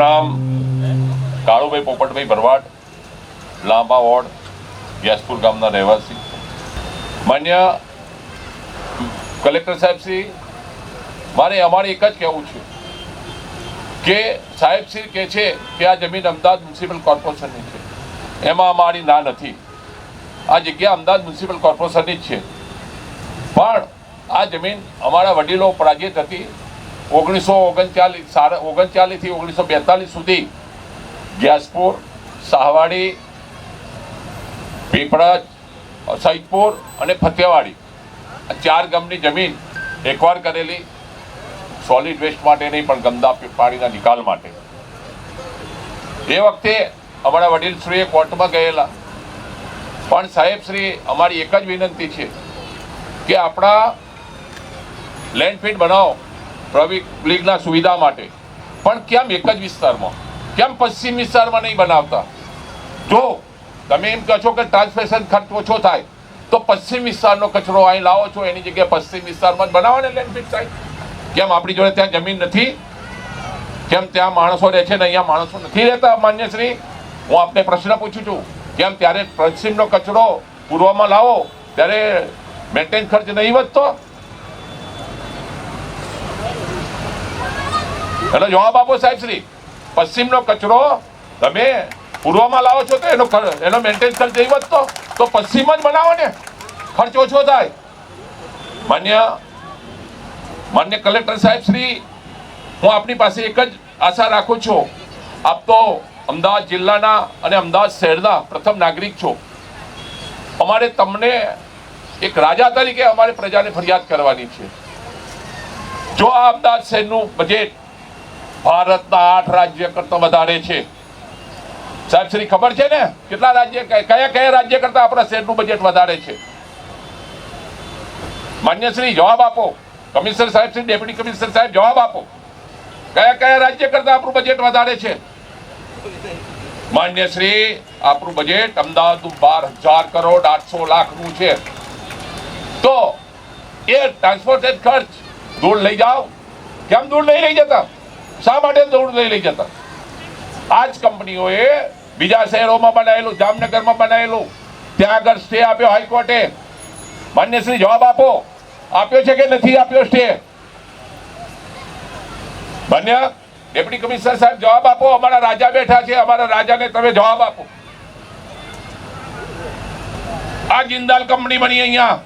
નામ કાળુભાઈ પોપટભાઈ ભરવાડ, લાંબા વોર્ડ, વ્યાસપુર ગામના રહેવાસી. માન્ય કલેક્ટર સાહેબ શ્રી, મારે અમારે એક જ કહેવું છે કે સાહેબ શ્રી કહે છે કે આ જમીન અમદાવાદ મ્યુનિસિપલ કોર્પોરેશનની છે. એમાં અમારી ના નથી. આ જગ્યા અમદાવાદ મ્યુનિસિપલ કોર્પોરેશનની જ છે. પણ આ જમીન અમારા વડીલો પરાજિત હતી ઓગણીસો ઓગણચાલીસ, સાડા ઓગણચાલીસથી ઓગણીસો બેતાલીસ સુધી ગ્યાસપુર શાહવાડી પીપળજ સૈદપુર અને ફતેવાડી ચાર ગામની જમીન એકવાર કરેલી. સોલિડ વેસ્ટ માટે નહીં, પણ ગંદા પાણીના નિકાલ માટે. એ વખતે અમારા વડીલશ્રીએ કોર્ટમાં ગયેલા. પણ સાહેબશ્રી અમારી એક જ વિનંતી છે કે આપણા લેન્ડફીટ બનાવો. પબ્લિકના સુવિધા માટે. પણ કેમ એક જ વિસ્તારમાં? કેમ પશ્ચિમ વિસ્તારમાં નહીં બનાવતા? જો તમે એમ કહો છો કે ટ્રાન્સમિશન ખર્ચ ઓછો થાય, તો પશ્ચિમ વિસ્તારનો કચરો અહીં લાવો છો, એની જગ્યાએ પશ્ચિમ વિસ્તારમાં જ બનાવો ને સાઈટ કેમ આપણી જોડે ત્યાં જમીન નથી? કેમ ત્યાં માણસો રહે છે ને અહીંયા માણસો નથી રહેતા, માન્ય શ્રી? હું આપને પ્રશ્ન પૂછું છું, કેમ ત્યારે પશ્ચિમનો કચરો પૂર્વમાં લાવો, ત્યારે મેન્ટેન ખર્ચ નહીં વધતો? એનો જવાબ આપો સાહેબ શ્રી, પશ્ચિમનો કચરો તમે પૂર્વમાં લાવો છો તો એનો એનો મેન્ટેન ખર્ચ નહીં વધતો, તો પશ્ચિમ જ બનાવો ને. ખર્ચ ઓછો થાય. માન્ય માન્ય કલેક્ટર સાહેબ શ્રી, હું આપની પાસે એક જ આશા રાખું છું. આપ તો અમદાવાદ જિલ્લાના અને અમદાવાદ શહેરના પ્રથમ નાગરિક છો. અમારે તમને એક રાજા તરીકે અમારે પ્રજાને ફરિયાદ કરવાની છે. જો આ અમદાવાદ શહેરનું બજેટ ભારતના આઠ રાજ્ય કરતા વધારે છે. સાહેબ, શ્રી ખબર છે ને? કેટલા રાજ્ય, કયા કયા રાજ્ય કરતા આપણા શહેરનું બજેટ વધારે છે? માન્ય શ્રી, જવાબ આપો. કમિશનર સાહેબ, શ્રી ડેપ્યુટી કમિશનર સાહેબ, જવાબ આપો. કયા કયા રાજ્ય કરતા આપણું બજેટ વધારે છે? માન્ય શ્રી, આપણું બજેટ અમદાવાદનું બાર હજાર કરોડ આઠસો લાખનું છે. તો એ ટ્રાન્સપોર્ટેડ ખર્ચ. દૂર લઈ જાઓ. કેમ દૂર નહીં લઈ જતા? શા માટે દોડ લઈ લઈ જતા? આ જ કંપનીઓએ બીજા શહેરોમાં બનાવેલું, જામનગરમાં બનાવેલું, ત્યાં આગળ સ્ટે આપ્યો હાઈકોર્ટે માન્ય શ્રી જવાબ આપો. આપ્યો છે કે નથી આપ્યો સ્ટે માન્ય ડેપ્યુટી કમિશનર સાહેબ જવાબ આપો. અમારા રાજા બેઠા છે. અમારા રાજાને તમે જવાબ આપો. આ જિંદાલ કંપની બની અહીંયા.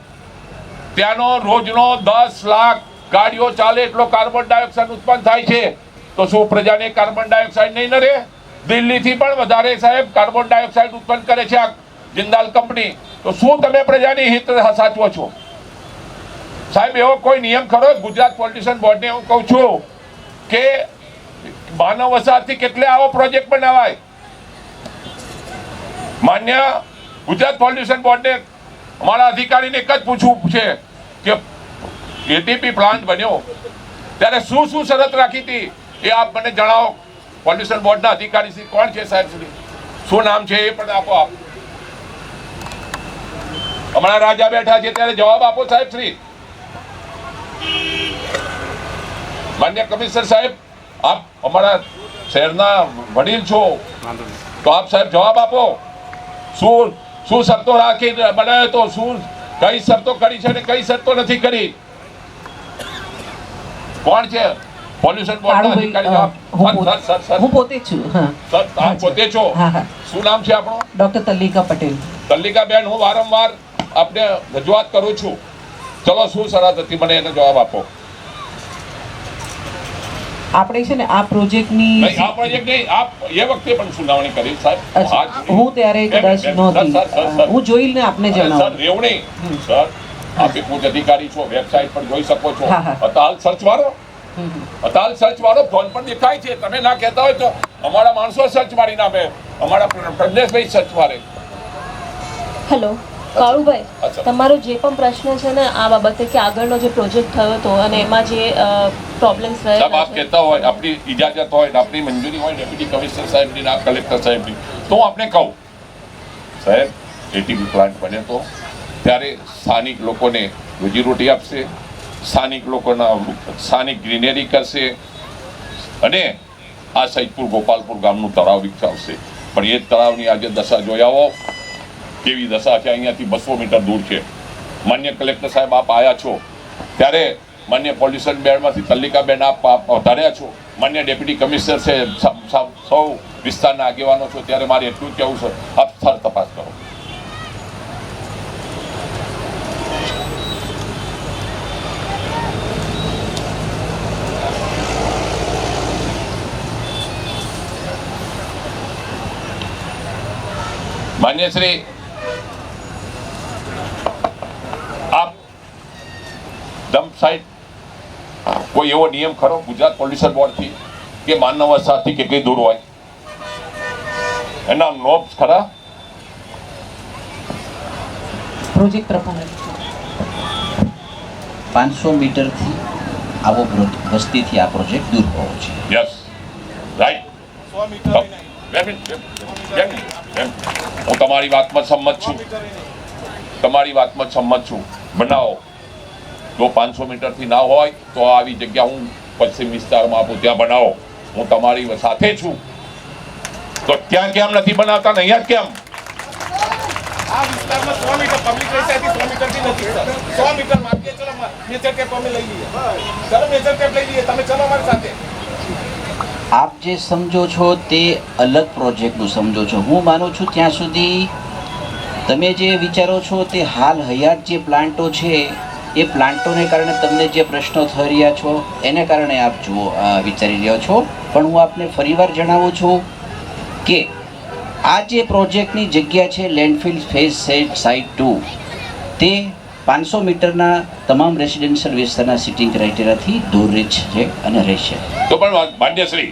ત્યાંનો રોજનો દસ લાખ ગાડીઓ ચાલે એટલો કાર્બન ડાયોક્સાઇડ ઉત્પન્ન થાય છે. તો શું પ્રજાને કાર્બન ડાયોક્સાઇડ નહીં રહે દિલ્હીથી પણ વધારે સાહેબ કાર્બન ડાયોક્સાઇડ ઉત્પન્ન કરે છે આ જિંદાલ કંપની. તો શું તમે પ્રજાની હિત સાચવો છો? સાહેબ, એવો કોઈ નિયમ ખરો? ગુજરાત પોલિટિશિયન બોર્ડને હું કહું છું કે માનવ વસાહતથી કેટલે આવો પ્રોજેક્ટ બનાવાય? માન્ય ગુજરાત પોલ્યુશન બોર્ડને અમારા અધિકારીને એક જ પૂછવું છે કે એટીપી પ્લાન્ટ બન્યો. ત્યારે શું શું શરત રાખી હતી? એ આપ મને જણાવો પોલ્યુશન બોર્ડના અધિકારી શ્રી કોણ છે સાહેબ શ્રી શું નામ છે એ પણ આપો આપ. હમણાં રાજા બેઠા છે ત્યારે જવાબ આપો સાહેબ શ્રી. માન્ય કમિશનર સાહેબ આપ અમારા શહેરના વડીલ છો. તો આપ સાહેબ જવાબ આપો. શું શું શરતો રાખી બનાવ્યો તો શું કઈ શરતો કરી છે અને કઈ શરતો નથી કરી? કોણ છે? પોલ્યુશન બોર્ડના અધિકારી જવાબ. સર, સર, હું પોતે છું સર, આપ પોતે છો. શું નામ છે આપણું? ડોક્ટર તલ્લિકા પટેલ. તલ્લિકાબેન હું વારંવાર આપને રજૂઆત કરું છું. ચલો શું શરત હતી? મને એનો જવાબ આપો. આપણે છે ને આ પ્રોજેક્ટની આ પ્રોજેક્ટ નહીં આપ એ વખતે પણ સુનાવણી કરી સાહેબ. હું ત્યારે બેન, કદાચ બેન, નહોતી. હું જોઈને આપને સર જણાવું. નહીં સર આપ એક ઉચ્ચ અધિકારી છો વેબસાઇટ પર જોઈ શકો છો. હા, હા. અતાલ સર્ચ મારો અતાલ સર્ચ મારો ફોન પણ દેખાય છે. તમે ના કહેતા હોય તો અમારા માણસો સર્ચ મારી નામે અમારા પ્ર- પ્રજ્ઞેશભાઈ સર્ચ મારે. હેલો કાળુભાઈ. તમારો જે પણ પ્રશ્ન છે ને આ બાબતે કે આગળનો જે પ્રોજેક્ટ થયો હતો અને એમાં જે પ્રોબ્લેમ્સ સાહેબ આપ કહેતા હોય આપણી ઇજાજત હોય આપણી મંજૂરી હોય ડેપ્યુટી કમિશનર સાહેબની ના કલેક્ટર સાહેબની. તો હું આપને કહું સાહેબ એટીપી પ્લાન્ટ બને તો ત્યારે સ્થાનિક લોકોને રોજી રોટી આપશે સ્થાનિક લોકોના સ્થાનિક ગ્રીનરી કરશે અને આ સૈદપુર ગોપાલપુર ગામનું તળાવ વિકસાવશે. પણ એ તળાવની આજે દશા આવો, કેવી દશા છે, અહીંયાથી બસો મીટર દૂર છે. માન્ય કલેક્ટર સાહેબ, આપ આવ્યા છો. ત્યારે માન્ય પોલ્યુશન બેડમાંથી તલ્લિકાબેન આપ વધાર્યા છો. માન્ય ડેપ્યુટી કમિશનર છે સૌ વિસ્તારના આગેવાનો છો. ત્યારે મારે એટલું જ કહેવું છે આપ સ્થળ તપાસ કરો. માન્ય શ્રી આપ ડમ્પ સાઇટ કોઈ એવો નિયમ ખરો ગુજરાત પોલ્યુશન બોર્ડથી કે માનવ વસાહતથી કેટલી દૂર હોય એના નોબ્સ ખરા પ્રોજેક્ટ પ્રમાણે પાંચસો મીટરથી આવો વસ્તીથી આ પ્રોજેક્ટ દૂર હોવો છે યસ રાઈટ હું તમારી વાતમાં સંમત છું. તમારી વાતમાં સંમત છું. બનાવો. જો પાંચસો મીટરથી ના હોય તો આવી જગ્યા હું પશ્ચિમ વિસ્તારમાં આપું. ત્યાં બનાવો. હું તમારી સાથે છું. તો ત્યાં કેમ નથી બનાવતા ને અહીંયા કેમ? મીટર પબ્લિક રહેશે મીટરથી નથી સર. મીટર માપીએ ચલો મેજર કેપ અમે લઈ લઈએ. ચલો મેજર કેપ લઈ લઈએ. તમે ચલો અમારી સાથે. આપ જે સમજો છો તે અલગ પ્રોજેક્ટનું સમજો છો. હું માનું છું ત્યાં સુધી તમે જે વિચારો છો તે હાલ હયાત જે પ્લાન્ટો છે, એ પ્લાન્ટોને કારણે તમને જે પ્રશ્નો થઈ રહ્યા છો, એને કારણે આપ જુઓ વિચારી રહ્યો છો. પણ હું આપને ફરીવાર જણાવું છું કે આ જે પ્રોજેક્ટની જગ્યા છે landfill phase set site two તે પાંચસો મીટરના તમામ રેસિડેન્શિયલ વિસ્તારના સિટિંગ ક્રાઇટેરિયાથી દૂર રહે છે અને રહેશે તો પણ માન્યશ્રી,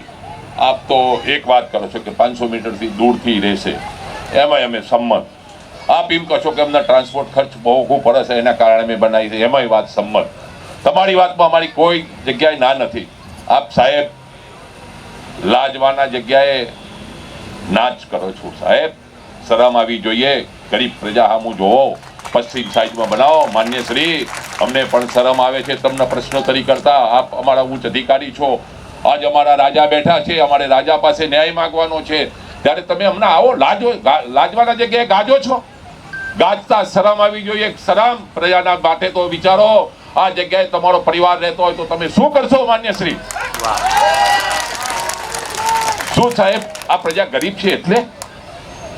આપ તો એક વાત કરો છો કે પાંચસો મીટરથી દૂરથી રહેશે, એમાંય અમે સંમત. આપ એમ કહો છો કે અમને ટ્રાન્સપોર્ટ ખર્ચ બહુ ખૂબ પડે છે, એના કારણે મેં બનાવી છે, એમાંય વાત સંમત. તમારી વાતમાં અમારી કોઈ જગ્યાએ ના નથી. આપ સાહેબ લાજવાના જગ્યાએ નાચ કરો છો. સાહેબ, શરમ આવી જોઈએ, ગરીબ પ્રજા હામું જોવો. પશ્ચિમ સાઈડમાં બનાવો. માન્ય શ્રી, અમને પણ શરમ આવે છે તમને પ્રશ્નોત્તરી કરતા. આપ અમારા ઉચ્ચ અધિકારી છો. આજ અમારા રાજા બેઠા છે. અમારે રાજા પાસે ન્યાય માંગવાનો છે. ત્યારે તમે અમને આવો લાજો લાજવાના જગ્યાએ ગાજો છો. ગાજતા શરમ આવી જોઈએ. શરમ, પ્રજાના માટે તો વિચારો. આ જગ્યાએ તમારો પરિવાર રહેતો હોય તો તમે શું કરશો, માન્ય શ્રી? શું સાહેબ, આ પ્રજા ગરીબ છે એટલે?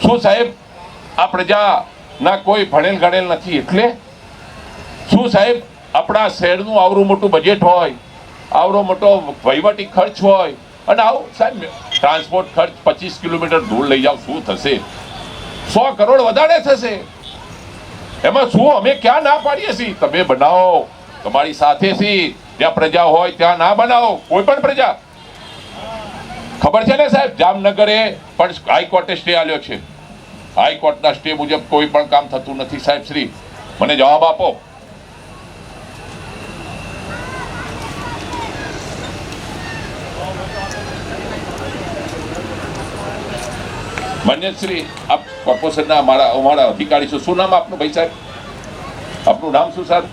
શું સાહેબ, આ પ્રજાના કોઈ ભણેલ ગણેલ નથી. એટલે શું સાહેબ, આપણા શહેરનું આવડું મોટું બજેટ હોય, આવરો મોટો વહીવટી ખર્ચ હોય, અને આવું સાહેબ ટ્રાન્સપોર્ટ ખર્ચ પચીસ કિલોમીટર દૂર લઈ જાવ શું થશે? સો કરોડ વધારે થશે. એમાં શું અમે ક્યાં ના પાડીએ છીએ? તમે બનાવો, તમારી સાથે છીએ. જ્યાં પ્રજા હોય ત્યાં ના બનાવો. કોઈ પણ પ્રજા. ખબર છે ને સાહેબ, જામનગરે પણ હાઈકોર્ટે સ્ટે આલ્યો છે. હાઈકોર્ટના સ્ટે મુજબ કોઈ પણ કામ થતું નથી. સાહેબ શ્રી મને જવાબ આપો. માન્યશ્રી આપ કોર્પોરેશનના અમારા અમારા અધિકારી છો. શું નામ આપનું ભાઈ સાહેબ? આપનું નામ શું સાહેબ?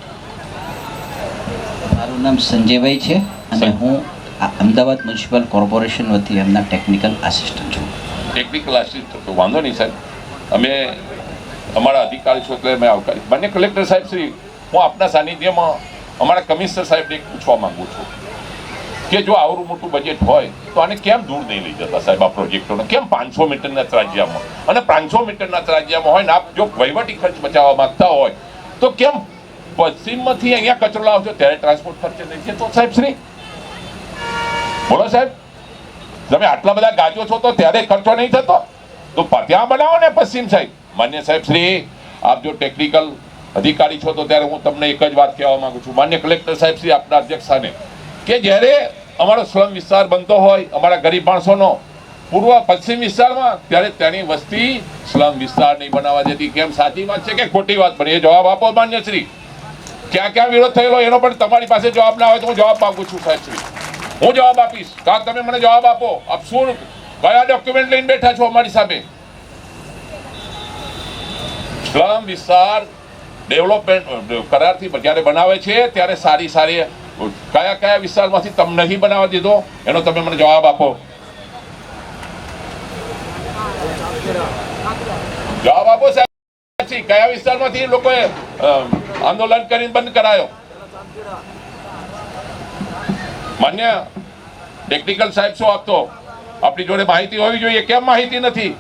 મારું નામ સંજયભાઈ છે અને હું અમદાવાદ મ્યુનિસિપલ કોર્પોરેશન વતી એમના ટેકનિકલ આસિસ્ટન્ટ છું. ટેકનિકલ આસિસ્ટન્ટ તો વાંધો નહીં સાહેબ. અમે અમારા અધિકારી છો એટલે અમે આવકારી. બંને કલેક્ટર સાહેબ શ્રી, હું આપના સાનિધ્યમાં અમારા કમિશનર સાહેબને પૂછવા માંગુ છું કે જો આવડું મોટું બજેટ હોય, તો આને કેમ દૂર નહીં લઈ જતા સાહેબ આ પ્રોજેક્ટોને? કેમ પાંચસો મીટરના ત્રાજ્યામાં? અને પાંચસો મીટરના ત્રાજ્યામાં હોય ને આપ જો વહીવટી ખર્ચ બચાવવા માંગતા હોય, તો કેમ પશ્ચિમમાંથી અહીંયા કચરો લાવો ત્યારે ટ્રાન્સપોર્ટ ખર્ચે નહીં. છે તો સાહેબ શ્રી. બોલો સાહેબ. તમે આટલા બધા ગાજો છો તો ત્યારે ખર્ચો નહીં થતો? તો ત્યાં બનાવો ને પશ્ચિમ સાહેબ. માન્ય સાહેબ શ્રી, આપ જો ટેકનિકલ અધિકારી છો તો ત્યારે હું તમને એક જ વાત કહેવા માંગુ છું. માન્ય કલેક્ટર સાહેબ શ્રી, આપના અધ્યક્ષ સ્થાને કે જ્યારે અમારો સ્લમ વિસ્તાર બનતો હોય, અમારા ગરીબ માણસોનો પૂર્વ પશ્ચિમ વિસ્તારમાં, ત્યારે તેની વસ્તી સ્લમ વિસ્તાર નહીં બનાવવા દેતી કેમ? સાચી વાત છે કે ખોટી વાત, પણ એ જવાબ આપો માન્ય શ્રી. ક્યાં ક્યાં વિરોધ થયેલો એનો પણ તમારી પાસે જવાબ ના હોય તો હું જવાબ માંગુ છું સાહેબ શ્રી. હું જવાબ આપીશ. કાં તમે મને જવાબ આપો? આપ શું કયા ડોક્યુમેન્ટ લઈને બેઠા છો અમારી સામે? સ્લમ વિસ્તાર ડેવલપમેન્ટ કરારથી જ્યારે બનાવે છે, ત્યારે સારી સારી, કયા કયા વિસ્તારમાંથી તમને નહીં બનાવવા દીધો? એનો તમે મને જવાબ આપો. જવાબ આપો સાહેબ. કયા વિસ્તારમાંથી લોકોએ આંદોલન કરીને બંધ કરાયો? માન્ય ટેકનિકલ સાહેબ શું આપતો? આપણી જોડે માહિતી હોવી જોઈએ. કેમ માહિતી નથી?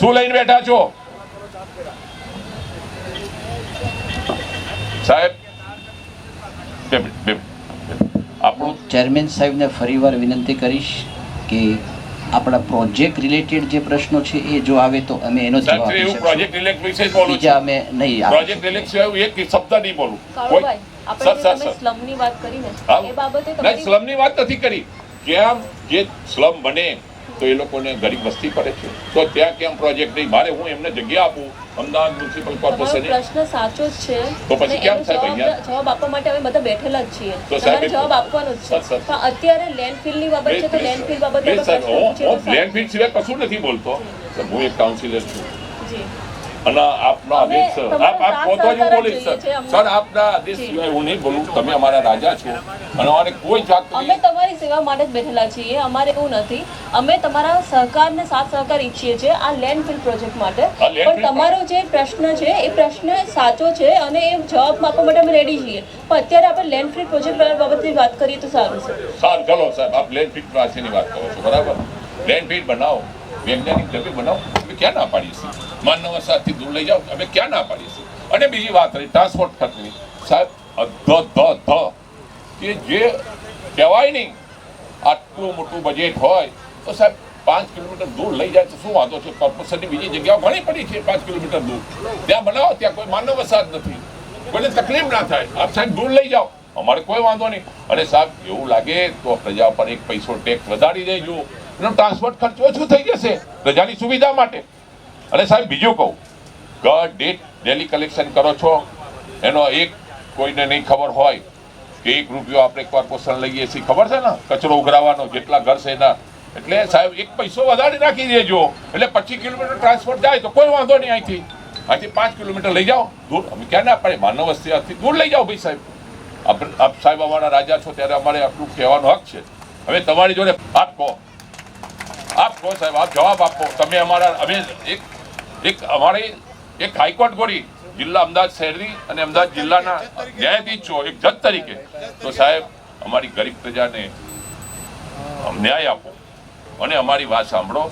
શું લઈને બેઠા છો? સાહેબ. આપણું ચેરમેન સાહેબને ફરીવાર વિનંતી કરીશ કે આપણા પ્રોજેક્ટ રિલેટેડ જે પ્રશ્નો છે એ જો આવે તો અમે એનો જવાબ આપી એવું પ્રોજેક્ટ રિલેક્ટ વિશે બોલું છું. અમે નહીં પ્રોજેક્ટ રિલેક્ટ સિવાય એક શબ્દ નહીં બોલું. કાળુભાઈ સર સર સ્લમની વાત કરી ને એ બાબતે ના સ્લમની વાત નથી કરી. કેમ? જે સ્લમ બને તો એ લોકોને ગરીબ વસ્તી પડે છે. તો ત્યાં કેમ પ્રોજેક્ટ નહીં? મારે હું એમને જગ્યા આપું અમદાવાદ મ્યુનિસિપલ કોર્પોરેશન પ્રશ્ન સાચો જ છે. તો પછી કેમ સાહેબ જવાબ અહીંયા? જવાબ આપવા માટે અમે બધા બેઠેલા જ છીએ. તો સાહેબ જવાબ આપવાનો જ છે. પણ અત્યારે લેન્ડફિલની બાબત છે તો લેન્ડફિલ બાબતે હું- landfill સિવાય કશું નથી બોલતો. હું એક કાઉન્સિલર છું. અને આપના આદેશ સર આપ આપ સાથ જ હું સહકાર જ બોલીશ જોઈએ છે સર. સર આપના આદેશ સિવાય હું નહીં બોલું. તમે અમારા રાજા છો. અને અમારે કોઈ અમે તમારી સેવા માટે જ બેઠેલા છીએ. અમારે એવું નથી. અમે તમારા સહકારને સાથ સહકાર ઈચ્છીએ છીએ આ લેન્ડફિલ પ્રોજેક્ટ માટે. પણ તમારો જે પ્રશ્ન છે એ પ્રશ્ન સાચો છે અને એ જવાબ આપવા માટે અમે રેડી છીએ. પણ અત્યારે આપણે લેન્ડફિલ પ્રોજેક્ટ બાબતે વાત કરીએ તો સારું છે. સારું ચલો સાહેબ આપ લેન્ડ ફીટ પાસેની વાત કરો છો બરાબર? લેન્ડ ફીટ બનાવો. વૈજ્ઞાનિક બનાવો. ક્યાં ના પાડીએ છીએ? માનવ વસાહતથી દૂર લઈ જાઓ. અમે ક્યાં ના પાડીએ છીએ? અને બીજી વાત રહી ટ્રાન્સપોર્ટ ખર્ચની. સાહેબ ધ ધ ધ કે જે કહેવાય નહીં, આટલું મોટું બજેટ હોય, તો સાહેબ, પાંચ કિલોમીટર દૂર લઈ જાય તો શું વાંધો છે? કોર્પોરેશનની બીજી જગ્યાઓ ઘણી પડી છે પાંચ કિલોમીટર દૂર. ત્યાં બનાવો, ત્યાં કોઈ માનવ વસાહત નથી. કોઈને તકલીફ ના થાય. આપ સાહેબ દૂર લઈ જાઓ. અમારે કોઈ વાંધો નહીં. અને સાહેબ, એવું લાગે તો પ્રજા પર એક પૈસો ટેક્સ વધારી દેજો. એનો ટ્રાન્સપોર્ટ ખર્ચ ઓછું થઈ જશે પ્રજાની સુવિધા માટે. અને સાહેબ, બીજું કહું. ગર ડેટ ડેલી કલેક્શન કરો છો, એનો એક કોઈને નહીં ખબર હોય કે એક રૂપિયો આપણે કોર્પોરેશન લઈએ છીએ. ખબર છે ને? કચરો ઉઘરાવાનો, જેટલા ઘર છે એના. એટલે સાહેબ, એક પૈસો વધારે નાખી દેજો. એટલે પચીસ કિલોમીટર ટ્રાન્સપોર્ટ જાય તો કોઈ વાંધો નહીં અહીંથી. અહીંથી પાંચ કિલોમીટર લઈ જાઓ. દૂર, અમે ક્યાં ના પડે માનવ વસ્તી દૂર લઈ જાઓ ભાઈ સાહેબ. આપ સાહેબ અમારા રાજા છો, ત્યારે અમારે આટલું કહેવાનો હક છે. હવે તમારી જોડે વાત કહો. આપ કહો સાહેબ, આપ જવાબ આપો. તમે અમારા, અમે એક એક અમારી એક હાઈકોર્ટ ગોળી જિલ્લા અમદાવાદ શહેરની અને અમદાવાદ જિલ્લાના ન્યાયાધીશ છો એક જજ તરીકે. તો સાહેબ, અમારી ગરીબ પ્રજાને ન્યાય આપો અને અમારી વાત સાંભળો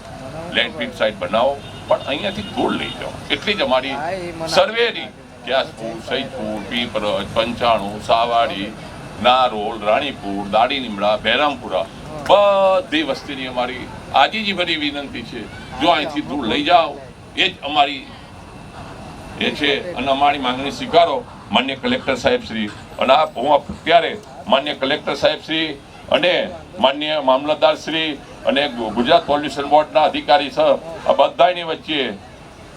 લેન્ડફિલ સાઇટ બનાવો, પણ અહીંયાથી દૂર લઈ જાઓ. એટલી જ અમારી સર્વેની ગ્યાસપુર સૈદપુર પીપરજ, પંચાણું, સાવાડી, નારોલ, રાણીપુર દાડી લીમડા બહેરામપુરા બધી વસ્તીની અમારી આજીજી ભરી વિનંતી છે. જો અહીંથી દૂર લઈ જાઓ, એ જ અમારી એ છે. અને અમારી માંગણી સ્વીકારો. માન્ય કલેક્ટર સાહેબ શ્રી, અને આ હું અત્યારે માન્ય કલેક્ટર સાહેબ શ્રી અને માન્ય મામલતદાર શ્રી અને ગુજરાત પોલ્યુશન બોર્ડના અધિકારી સર આ બધાની વચ્ચે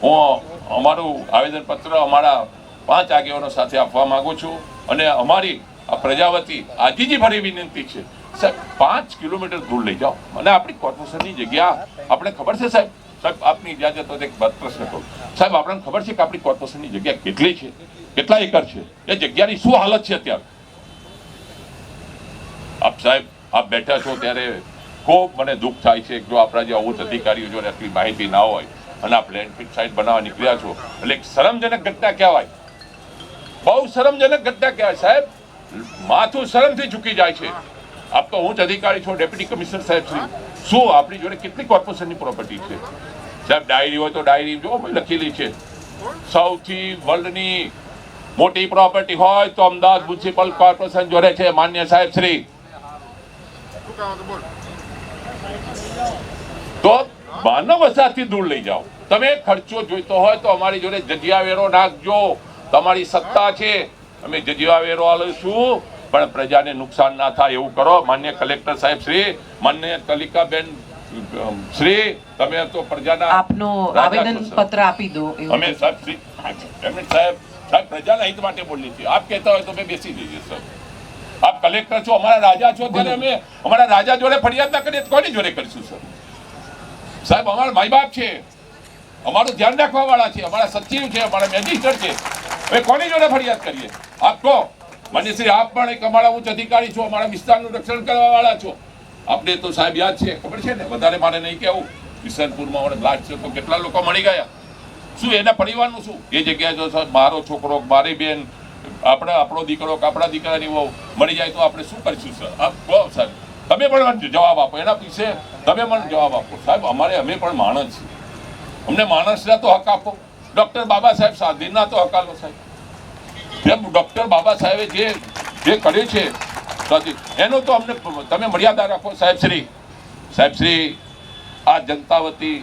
હું અમારું આવેદનપત્ર અમારા પાંચ આગેવાનો સાથે આપવા માગું છું. અને અમારી આ પ્રજાવતી આજીજી ભરી વિનંતી છે. સાહેબ, પાંચ કિલોમીટર દૂર લઈ જાઓ. અને આપણી કોર્પોરેશનની જગ્યા આપણે ખબર છે સાહેબ? સાહેબ, આપની ઇજાજત એક પ્રશ્ન કરું સાહેબ, આપણને ખબર છે કે આપણી કોર્પોરેશનની જગ્યા કેટલી છે? કેટલા એકર છે? એ જગ્યાની શું હાલત છે અત્યારે? આપ સાહેબ, આપ બેઠા છો ત્યારે ખૂબ મને દુઃખ થાય છે જો આપણા જે ઉચ્ચ અધિકારીઓ જોડે આટલી માહિતી ના હોય અને આપ લેન્ડફિટ સાઇટ બનાવવા નીકળ્યા છો, એટલે એક શરમજનક ઘટના કહેવાય. બહુ શરમજનક ઘટના કહેવાય સાહેબ. માથું શરમથી ઝૂકી જાય છે. આપ તો હું જ અધિકારી છું, ડેપ્યુટી કમિશનર સાહેબ શ્રી શું આપણી જોડે કેટલી કોર્પોરેશનની પ્રોપર્ટી છે? સાહેબ, ડાયરી હોય તો ડાયરી જો લખેલી છે. સૌથી વર્લ્ડની મોટી પ્રોપર્ટી હોય તો અમદાવાદ મ્યુનિસિપલ કોર્પોરેશન જોડે છે, માન્ય સાહેબ શ્રી. તો માનવ વસાહતથી દૂર લઈ જાઓ. તમે ખર્ચો જોઈતો હોય તો અમારી જોડે જજિયા વેરો નાખજો. તમારી સત્તા છે. અમે જજિયા વેરો આલીશું. પણ પ્રજાને નુકસાન ના થાય એવું કરો. માન્ય કલેક્ટર સાહેબ શ્રી માન્ય કલિકાબેન શ્રી તમે તો પ્રજાના આપનો આવેદન પત્ર આપી દો અમે સાહેબ શ્રી સાહેબ સાહેબ પ્રજાના હિત માટે બોલીએ છીએ. આપ કહેતા હોય તો અમે બેસી જઈએ સર. આપ કલેક્ટર છો અમારા રાજા છો ત્યારે અમે અમારા રાજા જોડે ફરિયાદ ના કરીએ કોની જોડે કરીશું સર? સાહેબ અમારા માય બાપ છે. અમારું ધ્યાન રાખવા વાળા છે. અમારા સચિવ છે અમારા મેજિસ્ટર છે. હવે કોની જોડે ફરિયાદ કરીએ? આપ કહો. મને શ્રી, આપ પણ એક અમારા ઉચ્ચ અધિકારી છો, અમારા વિસ્તારનું રક્ષણ કરવા વાળા છો. આપણે તો સાહેબ યાદ છે, ખબર છે ને? વધારે મારે નહીં કહેવું. કિશનપુરમાં મને બ્લાસ્ટ છે તો કેટલા લોકો મળી ગયા. શું એના પરિવારનું શું? એ જગ્યાએ જો સાહેબ, મારો છોકરો, મારી બેન, આપણે, આપણો દીકરો કે આપણા દીકરાની વહુ મળી જાય તો આપણે શું કરીશું, સર? આપ કહો, સાહેબ. તમે પણ જવાબ આપો. એના વિશે તમે મને જવાબ આપો. સાહેબ, અમારે, અમે પણ માણસ છીએ. અમને માણસના તો હક આપો. ડૉક્ટર બાબા સાહેબ સાધીના તો હક આપો, સાહેબ. જેમ ડૉક્ટર બાબા સાહેબે જે જે કર્યું છે એનો તો અમને તમે મર્યાદા રાખો સાહેબ શ્રી. સાહેબ શ્રી, આ જનતા વતી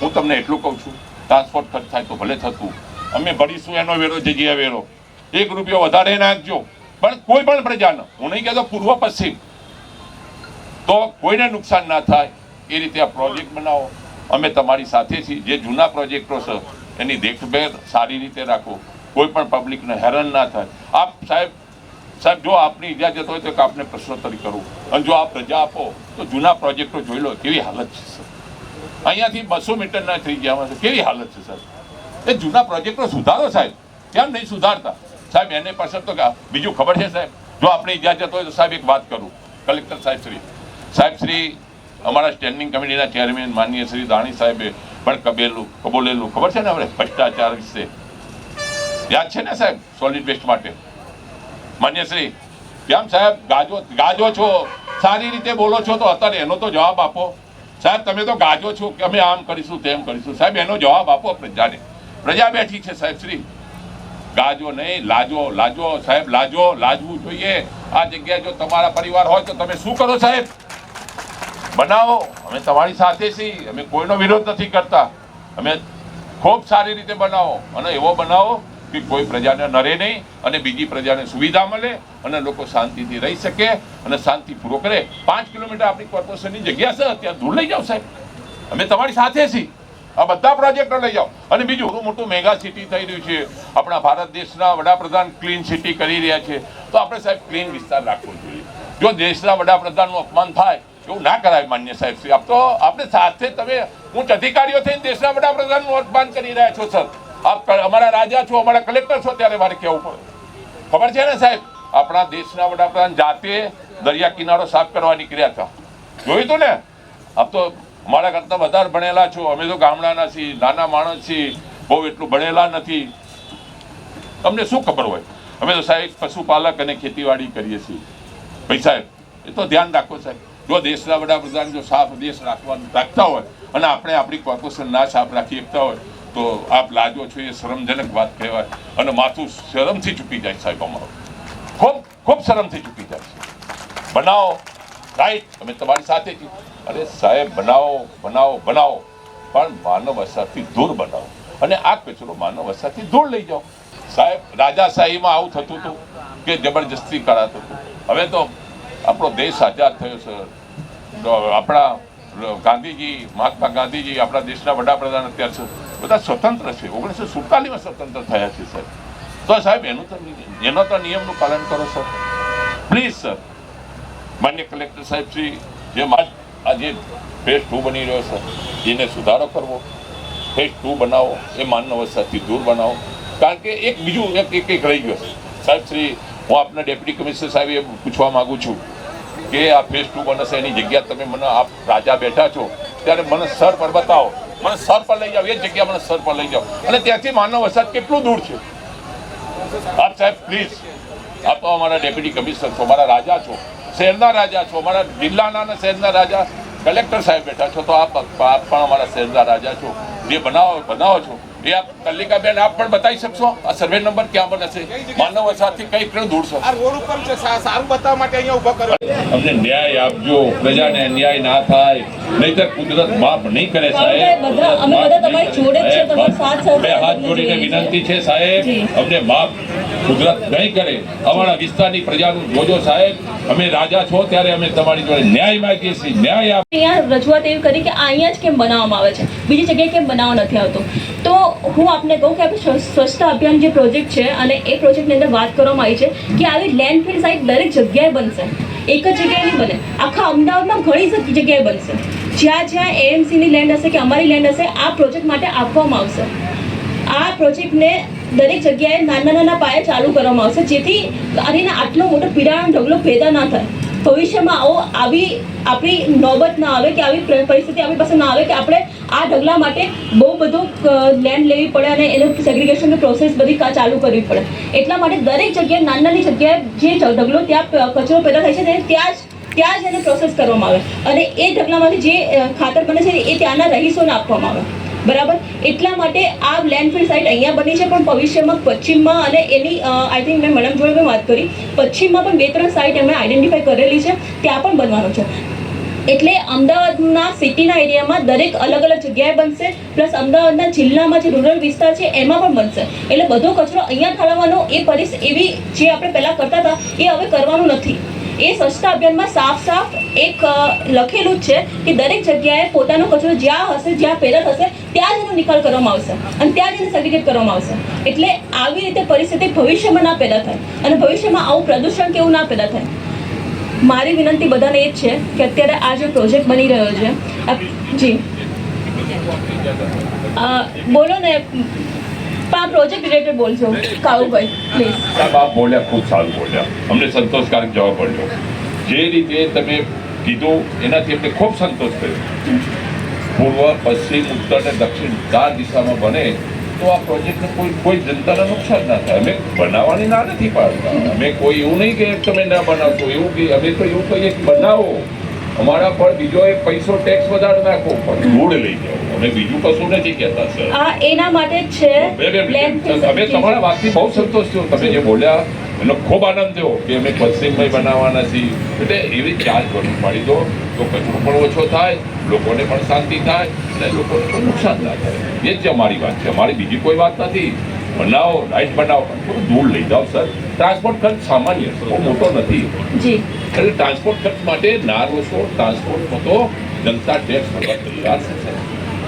હું તમને એટલું કહું છું, ટ્રાન્સપોર્ટ ખર્ચ થાય તો ભલે થતું. અમે ભરીશું એનો વેરો જગ્યા વેરો. એક રૂપિયો વધારે નાખજો. પણ કોઈ પણ પ્રજાનો હું નહીં કહેતો પૂર્વ પશ્ચિમ. તો કોઈને નુકસાન ના થાય, એ રીતે આ પ્રોજેક્ટ બનાવો. અમે તમારી સાથે છીએ. જે જૂના પ્રોજેક્ટો છે, એની દેખભેર સારી રીતે રાખો. કોઈ પણ પબ્લિકને હેરાન ના થાય. આપ સાહેબ સાહેબ, જો આપની ઇજાજત હોય તો આપને પ્રશ્નોત્તરી કરું. અને જો આપ રજા આપો, તો જૂના પ્રોજેક્ટો જોઈ લો, કેવી હાલત છે, સર. અહીંયાથી બસો મીટરના થઈ ગયા છે કેવી હાલત છે, સર? એ જૂના પ્રોજેક્ટો સુધારો, સાહેબ. કેમ નહીં સુધારતા? સાહેબ, એને પાછળ તો બીજું ખબર છે, સાહેબ? જો આપણી ઇજાજત હોય તો સાહેબ એક વાત કરું. કલેક્ટર સાહેબ શ્રી. સાહેબ શ્રી, અમારા સ્ટેન્ડિંગ કમિટીના ચેરમેન માનનીય શ્રી દાણી સાહેબે પણ કબેલું, કબોલેલું, ખબર છે ને આપણે? ભ્રષ્ટાચાર વિશે? યાદ છે ને સાહેબ સોલિડ વેસ્ટ માટે? માન્ય શ્રી, કેમ સાહેબ, ગાજો ગાજો છો? સારી રીતે બોલો છો તો અત્યારે એનો તો જવાબ આપો. સાહેબ, તમે તો ગાજો છો, કે અમે આમ કરીશું, તેમ કરીશું. સાહેબ, એનો જવાબ આપો પ્રજાને. પ્રજા બેઠી છે સાહેબ, શ્રી. ગાજો નહીં, લાજો લાજો, સાહેબ, લાજો, લાજવું જોઈએ. આ જગ્યાએ જો તમારા પરિવાર હોય તો તમે શું કરો સાહેબ? બનાવો. અમે તમારી સાથે છીએ. અમે કોઈનો વિરોધ નથી કરતા. અમે ખૂબ સારી રીતે બનાવો. અને એવો બનાવો કે કોઈ પ્રજાને નરે નહીં અને બીજી પ્રજાને સુવિધા મળે અને લોકો શાંતિથી રહી શકે અને શાંતિપૂર્વક રહે પાંચ કિલોમીટર આપણી કોર્પોરેશનની જગ્યા છે અત્યારે દૂર લઈ જાઓ સાહેબ. અમે તમારી સાથે છીએ. આ બધા પ્રોજેક્ટો લઈ જાઓ. અને બીજું, ઘણું મોટું મેગા સિટી થઈ રહ્યું છે. આપણા ભારત દેશના વડાપ્રધાન ક્લીન સિટી કરી રહ્યા છે. તો આપણે સાહેબ ક્લીન વિસ્તાર રાખવો જોઈએ. જો દેશના વડાપ્રધાનનું અપમાન થાય, એવું ના કરાય માન્ય સાહેબ શ્રી આપ તો આપણે સાથે તમે ઉચ્ચ અધિકારીઓ થઈને દેશના વડાપ્રધાનનું અપમાન કરી રહ્યા છો, સર. આપ અમારા રાજા છો, અમારા કલેક્ટર છો, ત્યારે મારે કહેવું પડે. ખબર છે ને સાહેબ? આપણા દેશના વડાપ્રધાન જાતે દરિયા કિનારો સાફ કરવા નીકળ્યા હતા. જોયું તું ને? આપ તો મારા કરતાં વધારે ભણેલા છો. અમે તો ગામડાના છીએ, નાના માણસ છીએ. બહુ એટલું ભણેલા નથી. તમને શું ખબર હોય? અમે તો સાહેબ પશુપાલક અને ખેતીવાડી કરીએ છીએ. ભાઈ સાહેબ, એ તો ધ્યાન રાખો સાહેબ. જો દેશના વડાપ્રધાન જો સાફ દેશ રાખવાનું રાખતા હોય અને આપણે આપણી કોર્પોરેશન ના સાફ રાખી શકતા હોય તો આપ લાજો છો એ શરમજનક વાત કહેવાય. અને માથું શરમથી ચૂકી જાય સાહેબ અમારું. ખૂબ ખૂબ શરમથી ચૂકી જાય છે. બનાવો. રાઈટ, અમે તમારી સાથે અરે સાહેબ, બનાવો બનાવો બનાવો. પણ માનવ વસાથી દૂર બનાવો. અને આ કચરો માનવ વસાથી દૂર લઈ જાઓ. સાહેબ, રાજાશાહીમાં આવું થતું હતું કે જબરજસ્તી કરાતું હતું. હવે તો આપણો દેશ આઝાદ થયો છે આપણા ગાંધીજી, મહાત્મા ગાંધીજી આપણા દેશના વડાપ્રધાન અત્યાર છે. બધા સ્વતંત્ર છે. ઓગણીસો સુડતાલીસમાં સ્વતંત્ર થયા છે, સાહેબ. તો સાહેબ, એનું તો એનો તો નિયમનું પાલન કરો, સર. Please sir. માન્ય કલેક્ટર સાહેબ શ્રી, જે મા- આ જે ફેઝ ટુ બની રહ્યો, સર. એને સુધારો કરવો, ફેઝ ટુ બનાવો, એ માનવ અવસ્થાથી દૂર બનાવો. કારણ કે એક બીજું એક એક રહી ગયો સાહેબ શ્રી, હું આપના ડેપ્યુટી કમિશનર સાહેબ એ પૂછવા માગું છું. કે આ ફેઝ ટુ બનશે, એની જગ્યા તમે મને આપ રાજા બેઠા છો, ત્યારે મને સર પર બતાવો. મને સર પર લઈ જાઓ, એ જગ્યા મને સર પર લઈ જાઓ. અને ત્યાંથી માનવ વસાત કેટલું દૂર છે? આપ સાહેબ પ્લીઝ આપ તો અમારા ડેપ્યુટી કમિશનર છો, અમારા રાજા છો, શહેરના રાજા છો, અમારા જિલ્લાના અને શહેરના રાજા કલેક્ટર સાહેબ બેઠા છો, તો આપ પણ અમારા શહેરના રાજા છો. જે બનાવો બનાવો છો. એ આપ કલ્લિકાબેન આપ પણ બતાવી શકશો? આ સર્વે નંબર ક્યાં બનશે માનવ વસાથી કઈ પણ દૂર છો આ રોડ ઉપર છે સારું બતાવવા માટે અહીંયા ઊભા કરો અમને ન્યાય આપજો પ્રજાને અન્યાય ના થાય નહીતર કુદરત માફ નહીં કરે સાહેબ. અમે બધા- અમે બધા તમારી જોડે છે, તમારો સાથ સહકાર બે હાથ જોડીને વિનંતી છે સાહેબ. અમને માફ કુદરત નહીં કરે. અમારા વિસ્તારની પ્રજાનું જોજો સાહેબ. અમે રાજા છો ત્યારે અમે તમારી જોડે ન્યાય માંગીએ છીએ. ન્યાય આપ અહીંયા રજૂઆત એવી કરી કે આ અહીંયા જ કેમ બનાવવામાં આવે છે? બીજી જગ્યાએ કેમ બનાવવા નથી આવતો? તો હું આપને કહું કે આપણે સ્વચ્છતા અભિયાન જે પ્રોજેક્ટ છે અને એ પ્રોજેક્ટની અંદર વાત કરવામાં આવી છે કે આવી લેન્ડફિલ સાઇટ દરેક જગ્યાએ બનશે. એક જ જગ્યાએ નહીં બને. આખા અમદાવાદમાં ઘણી જગ્યાએ બનશે. જ્યાં જ્યાં એએમસીની લેન્ડ હશે કે અમારી લેન્ડ હશે, આ પ્રોજેક્ટ માટે આપવામાં આવશે. આ પ્રોજેક્ટને દરેક જગ્યાએ નાના નાના પાયે ચાલુ કરવામાં આવશે જેથી અને આટલો મોટો પીડાનો ઢગલો પેદા ના થાય. ભવિષ્યમાં આવો, આવી આપણી નોબત ના આવે કે આવી પરિસ્થિતિ આપણી પાસે ના આવે કે આપણે આ ઢગલા માટે બહુ બધું લેન્ડ લેવી પડે અને એનું સેગ્રિગેશનની પ્રોસેસ બધી ચાલુ કરવી પડે. એટલા માટે દરેક જગ્યાએ, નાની નાની જગ્યાએ જે ઢગલો ત્યાં કચરો પેદા થાય છે, તેને ત્યાં જ ત્યાં જ એને પ્રોસેસ કરવામાં આવે. અને એ ઢગલામાંથી જે ખાતર બને છે, એ ત્યાંના રહીશોને આપવામાં આવે. બરાબર? એટલા માટે આ લેન્ડફિલ સાઇટ અહીંયા બની છે, પણ ભવિષ્યમાં પશ્ચિમમાં અને એની આઈ થિંક મેં મેડમ જોડે વાત કરી. પશ્ચિમમાં પણ બે ત્રણ સાઇટ એમણે આઈડેન્ટિફાઈ કરેલી છે, ત્યાં પણ બનવાનો છે. એટલે અમદાવાદના સિટીના એરિયામાં દરેક અલગ અલગ જગ્યાએ બનશે પ્લસ અમદાવાદના જિલ્લામાં જે રૂરલ વિસ્તાર છે, એમાં પણ બનશે. એટલે બધો કચરો અહીંયા ઠાલવવાનો એ પરિસ, એવી જે આપણે પહેલાં કરતા હતા, એ હવે કરવાનું નથી. એ સ્વચ્છતા અભિયાનમાં સાફ સાફ એક લખેલું જ છે કે દરેક જગ્યાએ પોતાનો કચરો જ્યાં હશે, જ્યાં પેદા થશે ત્યાં જ એનો નિકાલ કરવામાં આવશે અને ત્યાં જ એને સેગ્રિગેટ કરવામાં આવશે. એટલે આવી રીતે પરિસ્થિતિ ભવિષ્યમાં ના પેદા થાય અને ભવિષ્યમાં આવું પ્રદૂષણ કેવું ના પેદા થાય. મારી વિનંતી બધાને એ જ છે કે અત્યારે આ જે પ્રોજેક્ટ બની રહ્યો છે જી. બોલો ને પણ પ્રોજેક્ટ રિલેટેડ બોલજો. કાળુભાઈ પ્લીઝ સાહેબ, આપ બોલ્યા, ખૂબ સારું બોલ્યા. અમને સંતોષકારક જવાબ મળ્યો. જે રીતે તમે કીધું, એનાથી અમને ખૂબ સંતોષ થયો. પૂર્વ, પશ્ચિમ, ઉત્તર અને દક્ષિણ ચાર દિશામાં બને, તો આ પ્રોજેક્ટને કોઈ કોઈ જનતાને નુકસાન ના થાય. અમે બનાવવાની ના નથી પાડતા. અમે કોઈ એવું નહીં કે તમે ના બનાવશો. એવું કે અમે તો એવું કહીએ કે બનાવો. અમારા પર બીજો એક પૈસો ટેક્સ વધારે નાખો પણ ગુડ લઈ જાઓ. અને બીજું કશું નથી કહેતા સર આ એના માટે છે અમે તમારા વાતથી બહુ સંતોષ થયો. તમે જે બોલ્યા એનો ખૂબ આનંદ થયો કે અમે પશ્ચિમભાઈ બનાવવાના છીએ. એટલે એવી ચાર્જ કરવું પાડી દો તો કચરો પણ ઓછો થાય લોકોને પણ શાંતિ થાય અને લોકોને પણ નુકસાન ના થાય. એ જ અમારી વાત છે. અમારી બીજી કોઈ વાત નથી. બનાવો રાઈટ બનાવો. થોડું દૂર લઈ જાઓ સર ટ્રાન્સપોર્ટ ખર્ચ સામાન્ય છે બહુ મોટો નથી. એટલે ટ્રાન્સપોર્ટ ખર્ચ માટે ના રોશો ટ્રાન્સપોર્ટમાં તો જનતા ટેક્સ ભરવા તૈયાર છે સર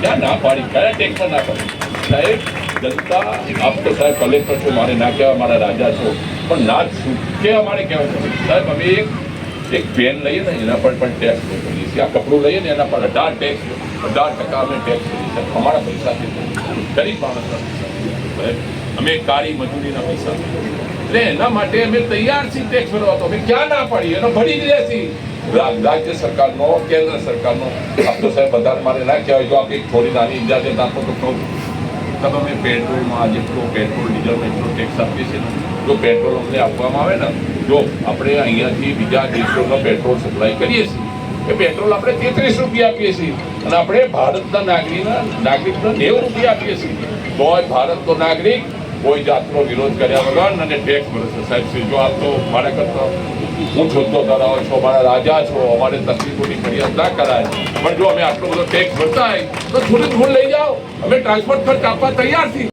ક્યાં ના પાડી કયા ટેક્સમાં ના પાડી સાહેબ જનતા આપ તો સાહેબ કલેક્ટર છો મારે ના કહેવા મારા રાજા છો. પણ ના છૂટકે અમારે કહેવું સાહેબ અમે એક એક પેન લઈએ ને એના પર પણ ટેક્સ કરીએ છીએ. આ કપડું લઈએ ને એના પર અઢાર ટેક્સ અઢાર ટકા અમે ટેક્સ કરીએ છીએ. અમારા પૈસાથી ગરીબ માણસ પૈસા સાહેબ, અમે કાળી મજૂરીના પૈસા. એટલે એના માટે અમે તૈયાર છીએ ટેક્સ ભરવા. તો અમે ક્યાં ના પાડીએ? એનો ભરી જ રા- રાજ્ય સરકારનો, કેન્દ્ર સરકારનો. આપ તો સાહેબ વધારે મારે ના કહેવાય. જો આપણે થોડી નાની ઇજાજત આપો તો કહું. તમે અમે પેટ્રોલમાં જેટલો પેટ્રોલ ડીઝલમાં એટલો ટેક્સ આપીએ છીએ જો પેટ્રોલ અમને આપવામાં આવે ને, જો આપણે અહીંયાથી બીજા દેશોનો પેટ્રોલ સપ્લાય કરીએ છીએ, એ પેટ્રોલ આપણે તેત્રીસ રૂપિયા આપીએ છીએ. અને આપણે ભારતના નાગરિકના નાગરિકના નેવું રૂપિયા આપીએ છીએ. તોય ભારતનો નાગરિક કોઈ જાતનો વિરોધ કર્યા વગર અને ટેક્સ ભરશે સાહેબ, શ્રી, જો આપ તો મારા કરતા હું જોતો ધરાવો છો, મારા રાજા છો, અમારે તકલીફોની ફરિયાદ ના કરાય. પણ જો અમે આટલો બધો ટેક્સ ભરતા હોય, તો થોડી ધૂળ લઈ જાઓ. અમે ટ્રાન્સપોર્ટ ખર્ચ આપવા તૈયાર છીએ.